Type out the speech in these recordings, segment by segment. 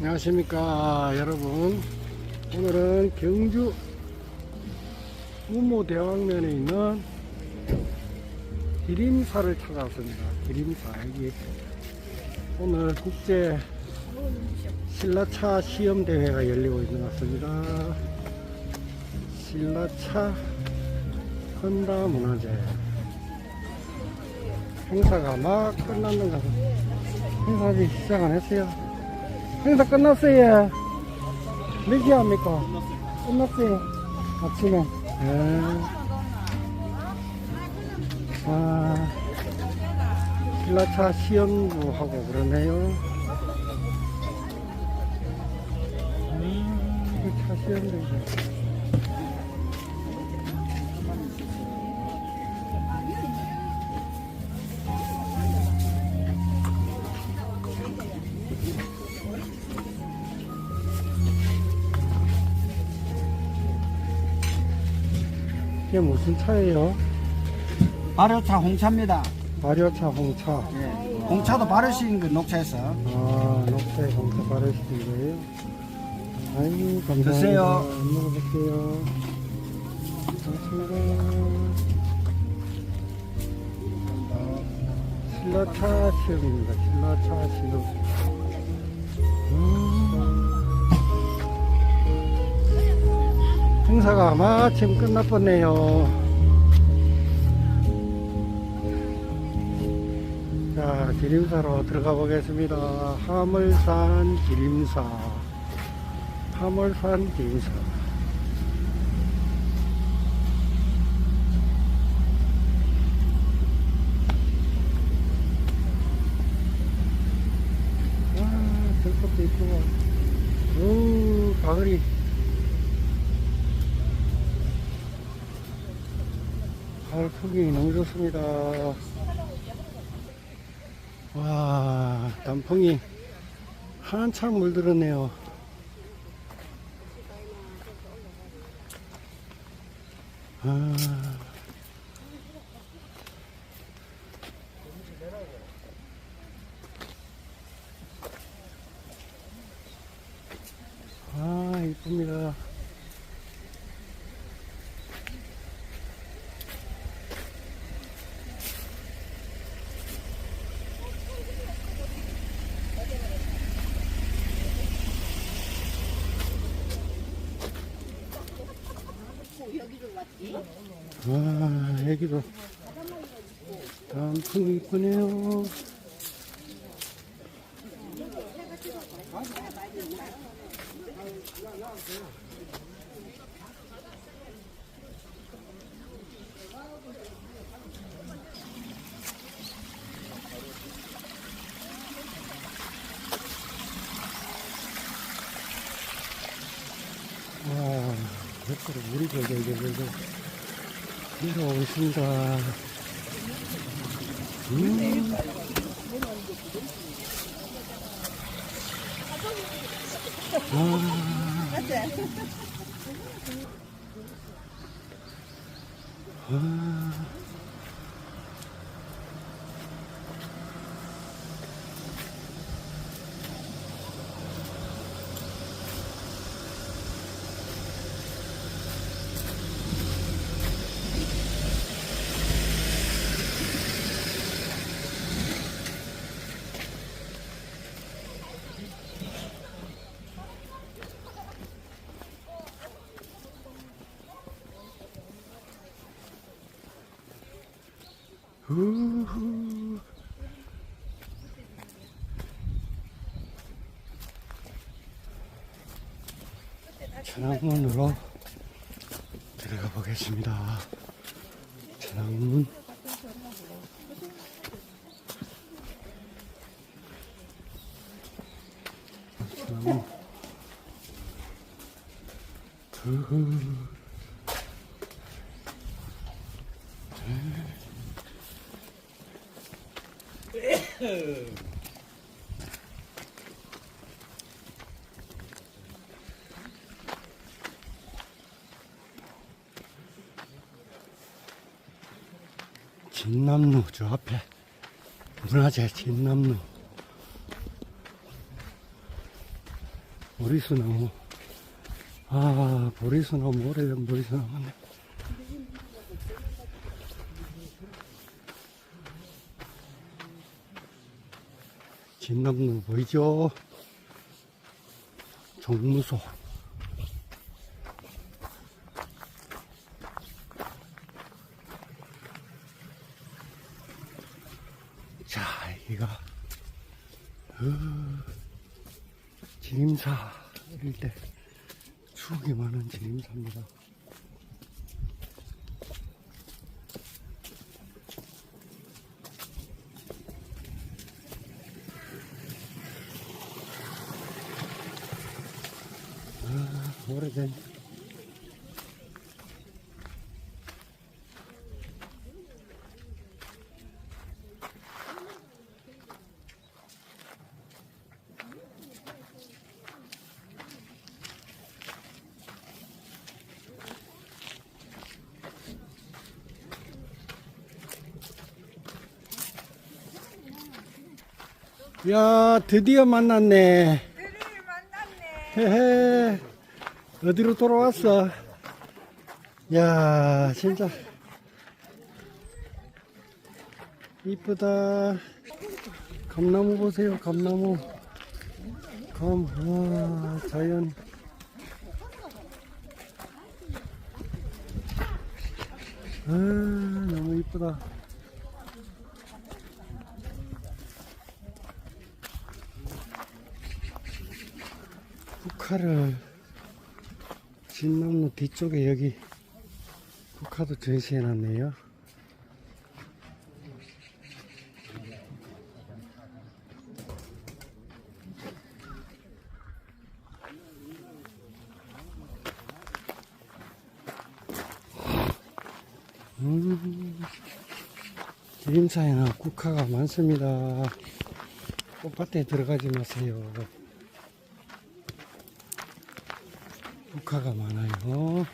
안녕하십니까 여러분. 오늘은 경주 우모대왕면에 있는 기림사를 찾아왔습니다. 기림사 여기. 오늘 국제 신라차 시험대회가 열리고 있는 것 같습니다. 신라차 헌다문화재. 행사가 막 끝났는 것 같아요 행사 아직 시작 안 했어요 행사 끝났어요. 몇 시 합니까? 끝났어요. 아침에. 예. 아, 신라차 시연도 하고 그러네요. 음, 차 시연도 이게 무슨 차예요? 발효차 홍차입니다. 마리오차 홍차. 예. 홍차도 바르신 그 녹차에서 아, 녹차에 홍차 바르시는 거예요? 아이고, 감사합니다. 드세요. 안 먹어볼게요. 고맙습니다. 신라차 시험입니다. 신라차. 음. 행사가 마침 끝났겠네요. 자, 기림사로 들어가 보겠습니다. 하물산 기림사. 하물산 기림사. 아, 들것도 있고. 오, 가을이. 가을 풍경이 너무 좋습니다. 와, 단풍이 한창 물들었네요. 아, 아, 이쁩니다. 아, 여기도 단풍이 이쁘네요. 와, 몇그릇 물이 저저저저 내려오고 있습니다. 음. 아. 우후. 천왕문으로 들어가 보겠습니다. 천왕문. 우후. 진남로 저 앞에 문화재 진남로 보리수나무. 아, 보리수나무, 오래된 보리수나무네. 진남로 보이죠? 정무소. 자, 여기가, 어, 어릴 때 추억이 많은 지림사입니다. 아, 오래된 야, 드디어 만났네. 드디어 만났네. 헤헤. 어디로 돌아왔어? 야, 진짜. 이쁘다. 감나무 보세요, 감나무. 감, 와, 자연. 아, 너무 이쁘다. 국화를 진나무 뒤쪽에 여기 국화도 전시해 놨네요. 음, 기림사에는 국화가 많습니다. 꽃밭에 들어가지 마세요. 국화가 많아요.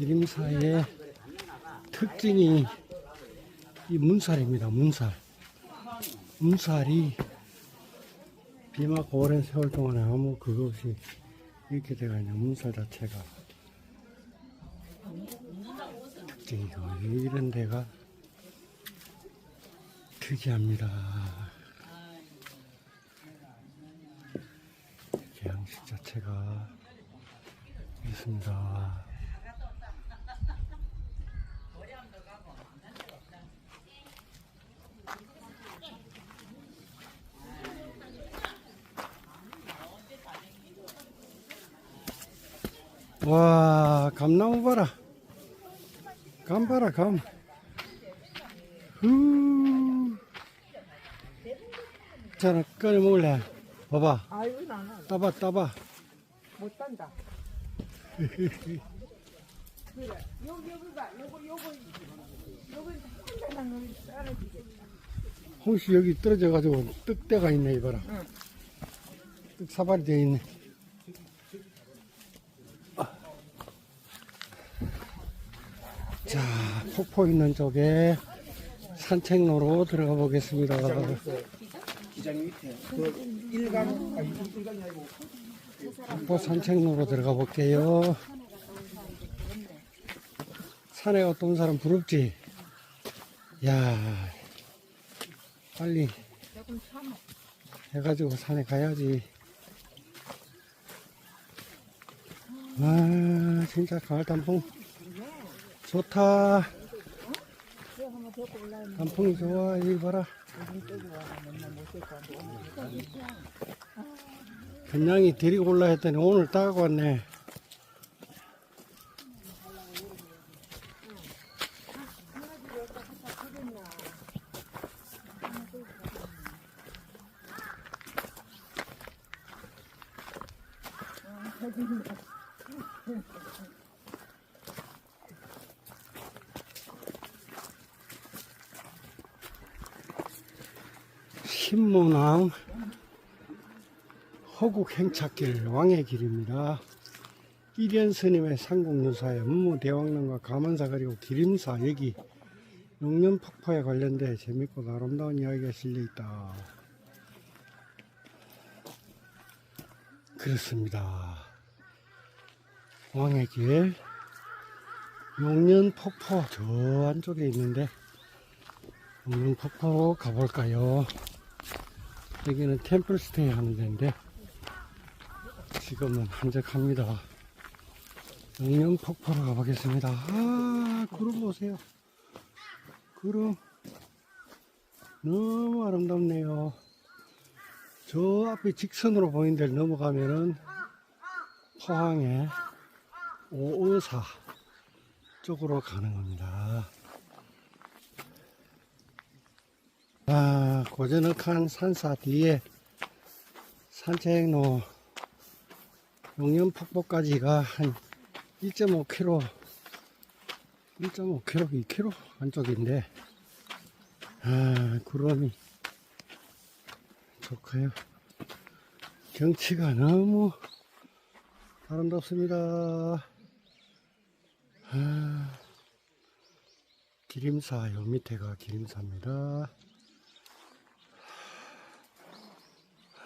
지림사의 특징이 이 문살입니다. 문살. 문살이 비 맞고 오랜 세월 동안에 아무 그거 없이 이렇게 되어 있는 문살 자체가 특징이고 이런 데가 특이합니다. 양식 자체가 있습니다. 와, 감나무 봐라. 감 봐라, 감. 후. 자나 꺼내 먹을래? 봐봐. 아이고 따봐, 따봐. 못 단다. 그래. 여기 여기가 요거 요거 요거 한대만 넣으면 떨어지겠다. 홍시 여기 떨어져 가지고 떡대가 있네, 이봐라. 응. 떡 사발이 되어 있네. 자, 폭포 있는 쪽에 산책로로 들어가 보겠습니다. 기장이 밑에. 폭포 산책로로 들어가 볼게요. 산에 온 사람 부럽지? 야 빨리 해가지고 산에 가야지. 아, 진짜 가을 단풍 좋다. 단풍이 좋아, 이 봐라. 그냥이 데리고 올라 했더니 오늘 따고 왔네. 신문왕 허국 행차길 왕의 길입니다. 이련 스님의 상공유사에 문무대왕릉과 감원사 그리고 기림사 여기 용년 폭포에 관련돼 재밌고 아름다운 이야기가 실려 있다. 그렇습니다. 왕의 길 용년 폭포 저 안쪽에 있는데 용년 폭포로 가볼까요? 여기는 템플스테이 하는 데인데 지금은 한적합니다. 영영 폭포로 가보겠습니다. 아, 구름 보세요. 구름. 너무 아름답네요. 저 앞에 직선으로 보이는 데를 넘어가면은 포항의 오의사 쪽으로 가는 겁니다. 아, 고전흑한 산사 뒤에 산책로 용연폭포까지가 한 1.5km, 1.5km, 2km 안쪽인데, 아, 구름이 좋고요. 경치가 너무 아름답습니다. 아, 기림사, 요 밑에가 기림사입니다.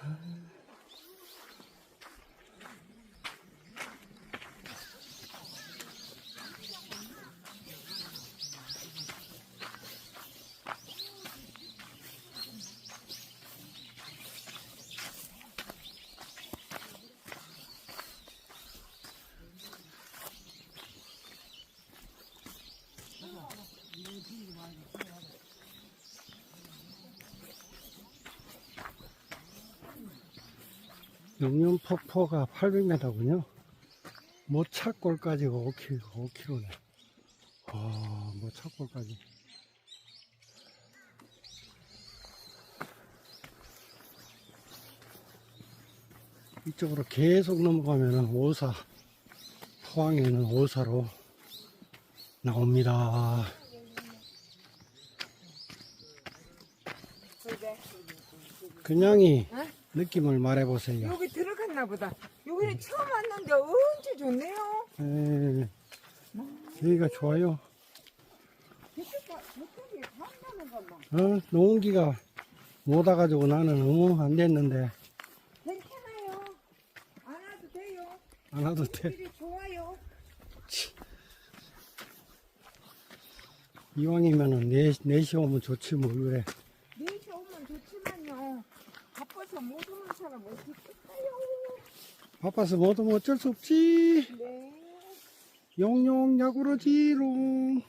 Hmm. 용연폭포가 800m군요. 모차골까지 5km, 5km네. 와, 모차골까지. 이쪽으로 계속 넘어가면은 오사, 포항에 는 오사로 나옵니다. 그냥이 어? 느낌을 말해보세요. 여기 들어갔나 보다. 여기는 처음 왔는데 언제 좋네요. 에, 여기가 좋아요. 저쪽가 저쪽이 한다는 것만. 어, 농기가 못 와가지고 나는 너무 안 됐는데, 괜찮아요. 안 와도 돼요. 안 와도 돼. 길이 좋아요. 이왕이면은 4, 4시 오면 좋지 뭘 그래. 네시 오면 좋지만요. 바빠서 못 오는 사람 어떻겠어요? 못 오면 어쩔 수 없지. 네. 용용 야구르지롱.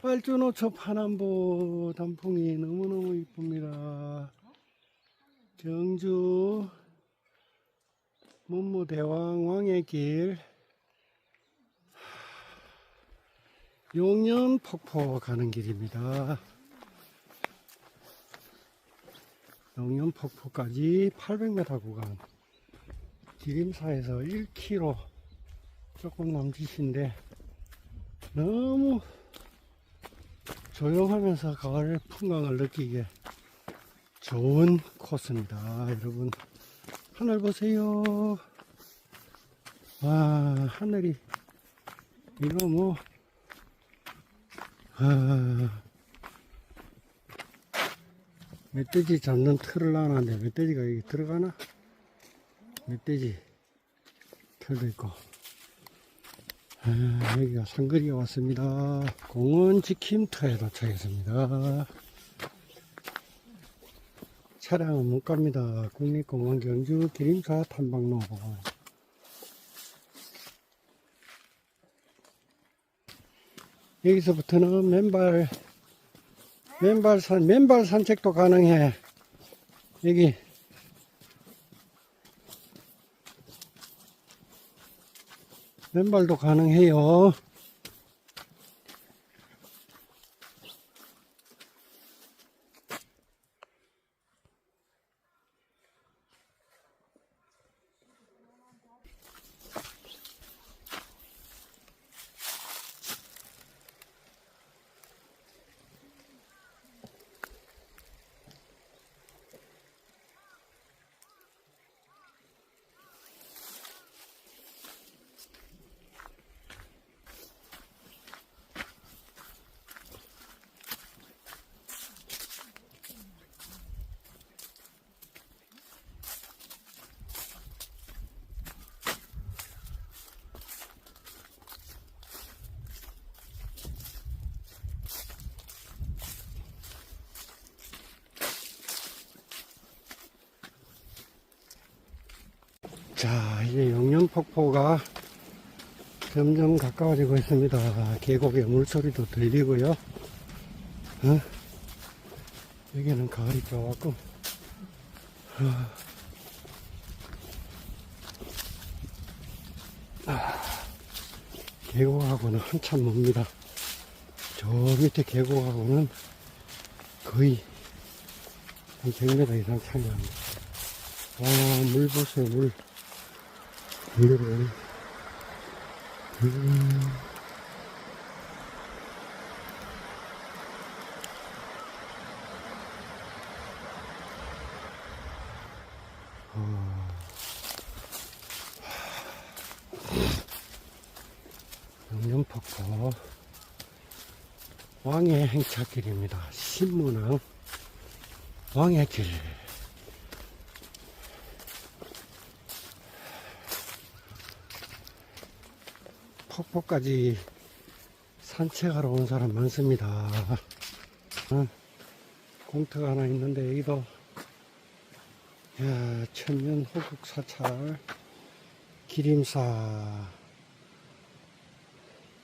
빨주노초 파남보 단풍이 너무너무 이쁩니다. 경주 문무대왕 왕의 길 용년 폭포 가는 길입니다. 용년 폭포까지 800m 구간 기림사에서 1km 조금 남짓인데 너무 조용하면서 가을 풍광을 느끼게 좋은 코스입니다. 여러분 하늘 보세요. 와 하늘이 이거 뭐 아, 멧돼지 잡는 틀을 놔놨는데 멧돼지가 여기 들어가나? 멧돼지 털도 있고. 아, 여기가 상거리에 왔습니다. 공원 지킴터에 도착했습니다. 차량은 못 갑니다. 국립공원 경주 기림사 탐방로 여기서부터는 맨발 맨발 산 맨발 산책도 가능해 여기 맨발도 가능해요. 자, 이제 영년폭포가 점점 가까워지고 있습니다. 계곡의 물소리도 들리고요. 어? 여기는 가을이 좋았고, 계곡하고는 한참 멉니다. 저 밑에 계곡하고는 거의 한 100m 이상 차이가 납니다. 와, 물 보세요, 물. 물은. 음. 영년폭포 왕의 행차길입니다. 신문항 왕의 길. 폭포까지 산책하러 온 사람 많습니다. 어, 공터가 하나 있는데 여기도 야, 천년 호국 사찰 기림사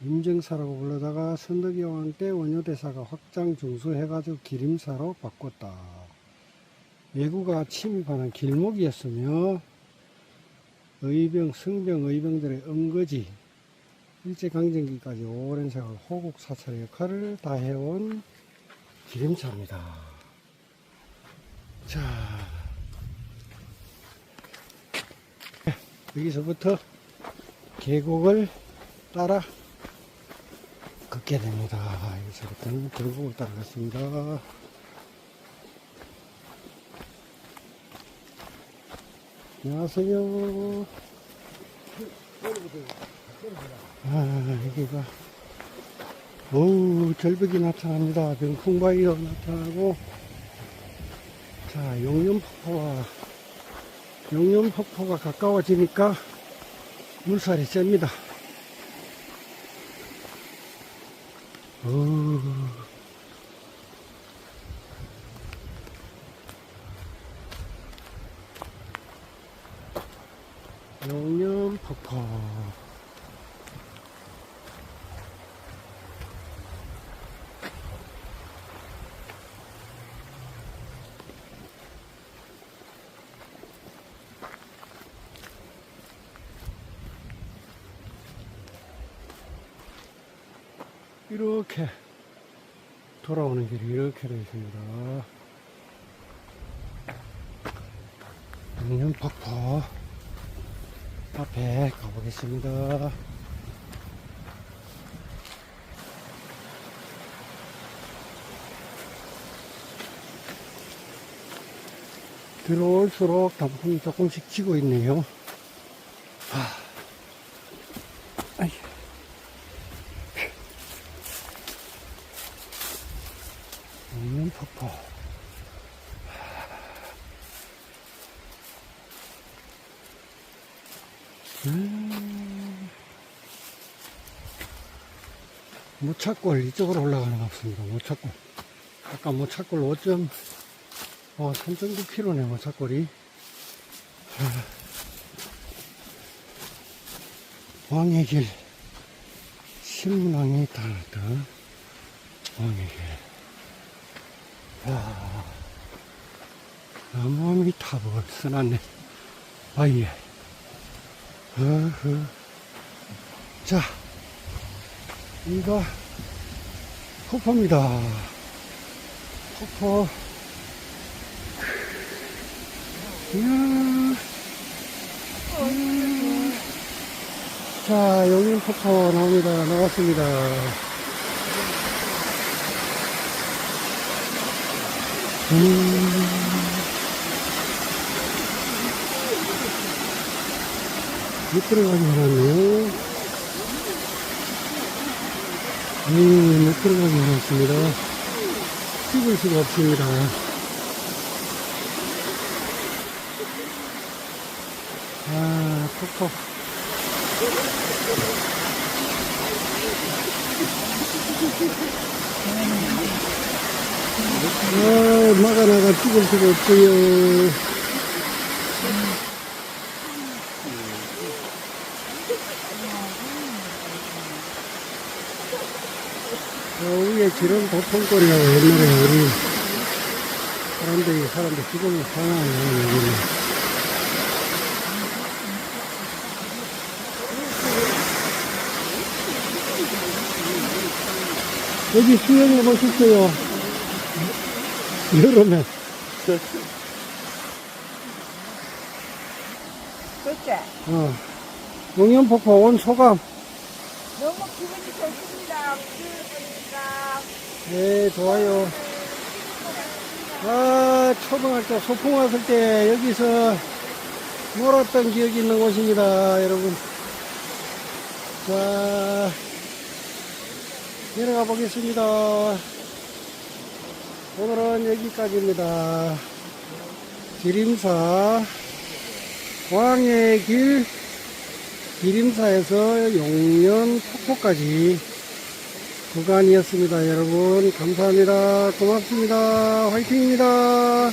임정사라고 불러다가 선덕이 왕때 원효대사가 확장 중수해가지고 기림사로 바꿨다. 외구가 침입하는 길목이었으며 의병, 성병, 의병들의 은거지 일제강점기까지 오랜 세월 호국 사찰의 역할을 다해온 기림사입니다. 자, 여기서부터 계곡을 따라 걷게 됩니다. 여기서부터는 계곡을 따라갔습니다. 안녕하세요. 아, 여기가, 어우, 절벽이 나타납니다. 병풍바위가 나타나고, 자, 용연폭포와, 용연폭포가 가까워지니까 물살이 셉니다. 어우. 용연폭포. 이렇게 돌아오는 길이 이렇게 되어 있습니다. 영년폭포 앞에 가보겠습니다. 들어올수록 단풍이 조금씩 지고 있네요. 아, 아이. 있는 폭포. 음. 모차골 이쪽으로 올라가는 것 같습니다. 모차골. 아까 모차골 5점, 어, 3.9km네, 모차골이. 아. 왕의 길. 신문왕이 달았던 왕의 길. 야, 너무 미타볼 써놨네. 아 예. 자, 이거 폭포입니다. 폭포. 자, 여기 폭포 나옵니다. 나왔습니다. 음. 미끄러가게 해놨네요. 음, 미끄러가게 해놨습니다. 찍을 수가 없습니다. 아, 폭포. 아, 막아나가 찍을 수가 없어요. 저 위에 지름 보통거리라고 옛날에 우리 사람들이 사람들 지금 상황을 여기는. 여기 수영이 멋있어요. 여름에. 그때 어. 용연폭포 온 소감. 너무 기분이 좋습니다. 그러니까 네, 좋아요. 아, 초등학교 소풍 왔을 때 여기서 놀았던 기억이 있는 곳입니다, 여러분. 자, 내려가 보겠습니다. 오늘은 여기까지입니다. 기림사, 왕의 길, 기림사에서 용연 폭포까지 구간이었습니다. 여러분, 감사합니다. 고맙습니다. 화이팅입니다.